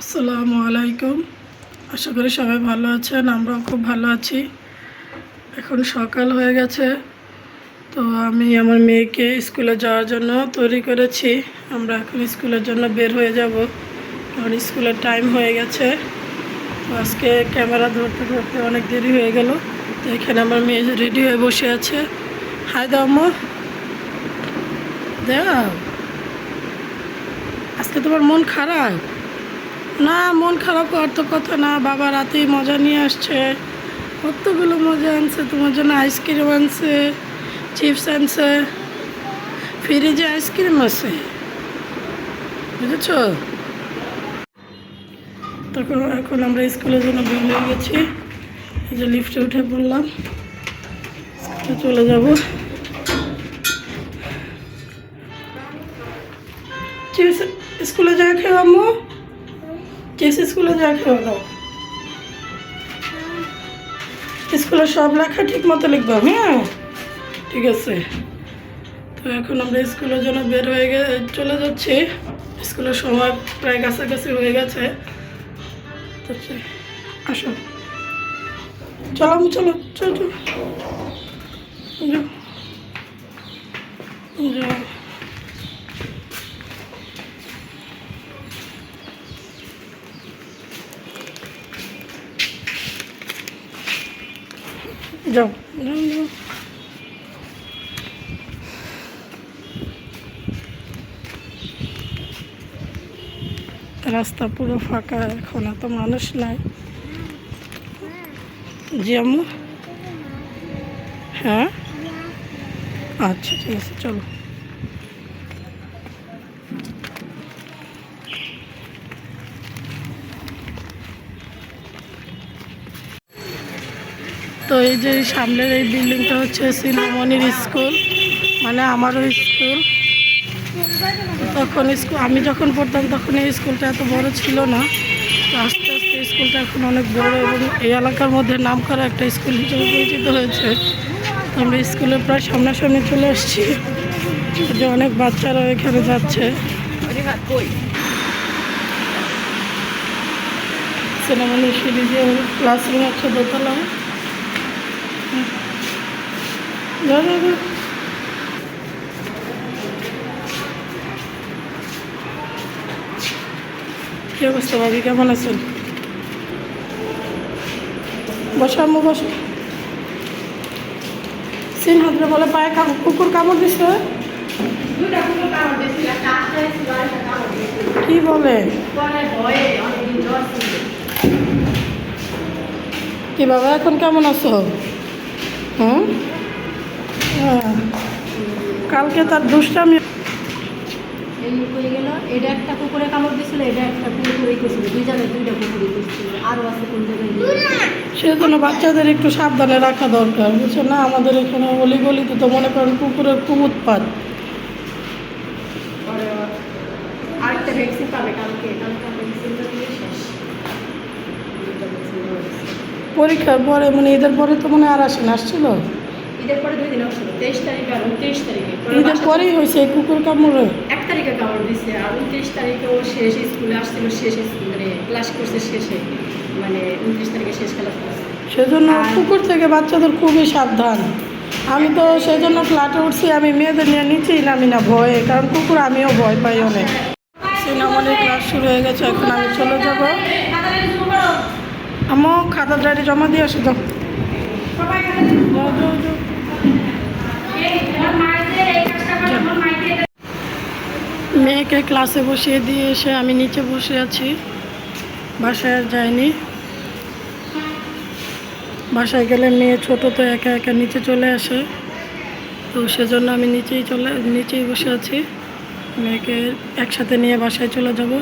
আসসালামু আলাইকুম। আশা করি সবাই ভালো আছেন, আমরাও খুব ভালো আছি। এখন সকাল হয়ে গেছে, তো আমি আমার মেয়েকে স্কুলে যাওয়ার জন্য তৈরি করেছি। আমরা এখন স্কুলের জন্য বের হয়ে যাব, কারণ স্কুলের টাইম হয়ে গেছে। আজকে ক্যামেরা ধরতে ধরতে অনেক দেরি হয়ে গেল, তো এখানে আমার মেয়ে রেডি হয়ে বসে আছে। হাই দাও আম্মু। দাও। আজকে তোমার মন খারাপ? না, মন খারাপ হওয়ার তো কথা না। বাবা রাতেই মজা নিয়ে আসছে। কতগুলো মজা আনছে, তোমার জন্য আইসক্রিম আনছে চিপস আনছে। ফ্রিজে আইসক্রিম আছে। বুঝেছ? তখন এখন আমরা স্কুলের জন্য বের হয়ে গেছি। এই যে লিফটে উঠে পড়লাম। চলে যাব। স্কুলে যা খেয়ে আম্মু। চিপস স্কুলে যা খেয়ে দাও স্কুলে সব লেখা ঠিক মতো লিখব হ্যাঁ? ঠিক আছে। তো এখন আমরা স্কুলের জন্য বের হয়ে গে চলে যাচ্ছি। স্কুলের সময় প্রায় কাছাকাছি হয়ে গেছে। আসো। চলো চলো চলো চলো। যাও। রাস্তা পুরো ফাঁকা এখন এত মানুষ নাই। আম্মু? হ্যাঁ? আচ্ছা ঠিক আছে চলো। তো এই যে সামনের এই বিল্ডিংটা হচ্ছে সিনামণির স্কুল মানে আমারও স্কুল। তখন স্কুল আমি যখন পড়তাম তখন এই স্কুলটা এত বড় ছিল না। আস্তে আস্তে স্কুলটা এখন অনেক বড় এবং এই এলাকার মধ্যে নাম করা একটা স্কুল হিসেবে পরিচিত হয়েছে। আমরা স্কুলের প্রায় সামনাসামনি চলে আসছি। যে অনেক বাচ্চারা এখানে যাচ্ছে। সিনেমানি সিরিজে ক্লাসরুম হচ্ছে দোতলা যাও যাও যাও। কি অবস্থা ভাবি কেমন আছেন? বসো আম্মু, বসো। সিন হাতরে বলে পায়ে কুকুর কামড় দিছে? কি বলে? কি বাবা, এখন কেমন আছো? হুম। কালকে তার দুষ্টামি এই হয়ে গেল। এটা একটা কুকুরে কামড় দিছিল এটা একটা কুকুরে করছিল দুই জায়গায় দুইটা কুকুরে করছিল আরও আছে কোন জায়গায় সেজন্য বাচ্চাদের একটু সাবধানে রাখা দরকার বুঝছ না? আমাদের এখানে অলি গলিতে তো মনে করেন কুকুরের খুব উৎপাত। আরেকটা ভ্যাকসিন পাবে কালকে। পরীক্ষার পরে মানে এদের পরে তো মনে আর আসেন আসছিল? ঈদের পরে দুই দিন আসছিল তেইশ তারিখ আর উনত্রিশ তারিখে ঈদের পরেই হয়েছে কুকুর কামড়ে? এক তারিখে কামড় দিছে আর উনত্রিশ তারিখে ও শেষ স্কুলে আসছিল শেষ মানে ক্লাস করছে শেষে। মানে উনত্রিশ তারিখে শেষ ক্লাস করছে। সেজন্য কুকুর থেকে বাচ্চাদের খুবই সাবধান। আমি তো সেজন্য ফ্ল্যাটে উঠছি আমি মেয়েদের নিয়ে নিচেই নামি না ভয়ে কারণ কুকুর আমিও ভয় পাই অনেক। সিনেমানের ক্লাস শুরু হয়ে গেছে এখন আমি চলে যাব। আমো খাতা ডায়েরি জমা দিয়ে আসো তো যাও, যাও, যাও। মেয়েকে ক্লাসে বসিয়ে দিয়ে এসে আমি নিচে বসে আছি। বাসায় আর যাইনি। বাসায় গেলে মেয়ে ছোট তো একা একা নিচে চলে আসে। তো সেজন্য আমি নিচেই চলে, নিচেই বসে আছি। মেয়েকে একসাথে নিয়ে বাসায় চলে যাব।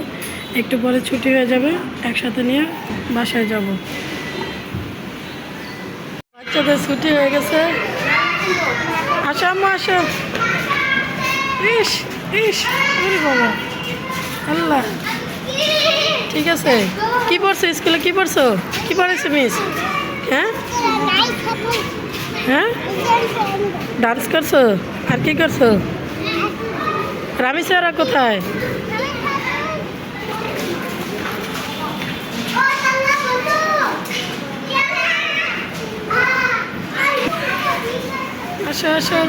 একটু পরে ছুটি হয়ে যাবে, একসাথে নিয়ে বাসায় যাব। বাচ্চাদের ছুটি হয়ে গেছে। আসো আম্মা ইস! বাবা। আল্লাহ। ঠিক আছে। কি পড়ছো স্কুলে? কি পড়ছো? কি পড়েছো মিস? হ্যাঁ? হ্যাঁ? ডান্স করছ? আর কি করছ? রামেশ্বরা কোথায়? আসো আসো।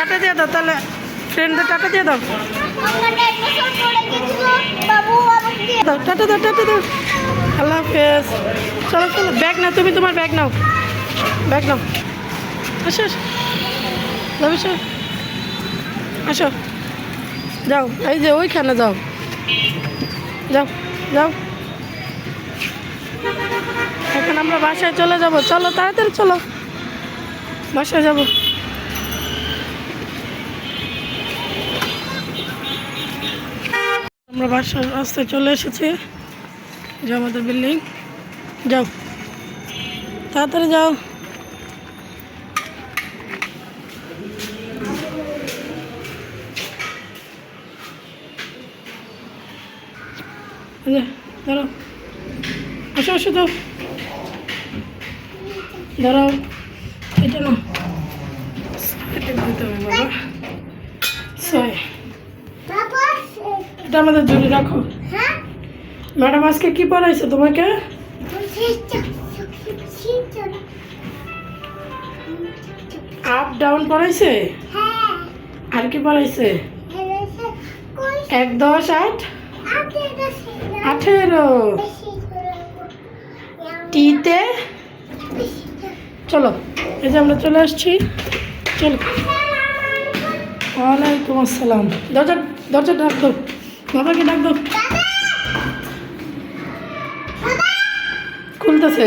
টাটা দিয়ে দাও, তাহলে ফ্রেন্ডদের টাটা দিয়ে দাও। দাও, টাটা দাও টাটা দাও। আল্লাহ হাফেজ। চলো চলো ব্যাগ নাও, তুমি তোমার ব্যাগ নাও। ব্যাগ নাও। আসো আসো। আসো। যাও, এই যে ওইখানে যাও। যাও যাও। এখন আমরা বাসায় চলে যাব। চলো, তাড়াতাড়ি চলো। বাসায় যাব। আমরা বাসার রাস্তায় চলে এসেছি। যে আমাদের বিল্ডিং যাও। তাড়াতাড়ি যাও। দাঁড়াও। আসো আসো তো দাঁড়াও। এটা না বাবা। এটা আমাদের জুড়ে রাখো। হ্যাঁ? ম্যাডাম আজকে কি পড়াইছে তোমাকে? আপ ডাউন পড়াইছে? হ্যাঁ। আর কি পড়াইছে? এক দশ আট? আঠেরো। টিতে? চলো এই যে আমরা চলে আসছি। চলো। ওয়ালাইকুম আসসালাম। দরজা দরজা দো বাবাকে ডাক দো খুলতেছে।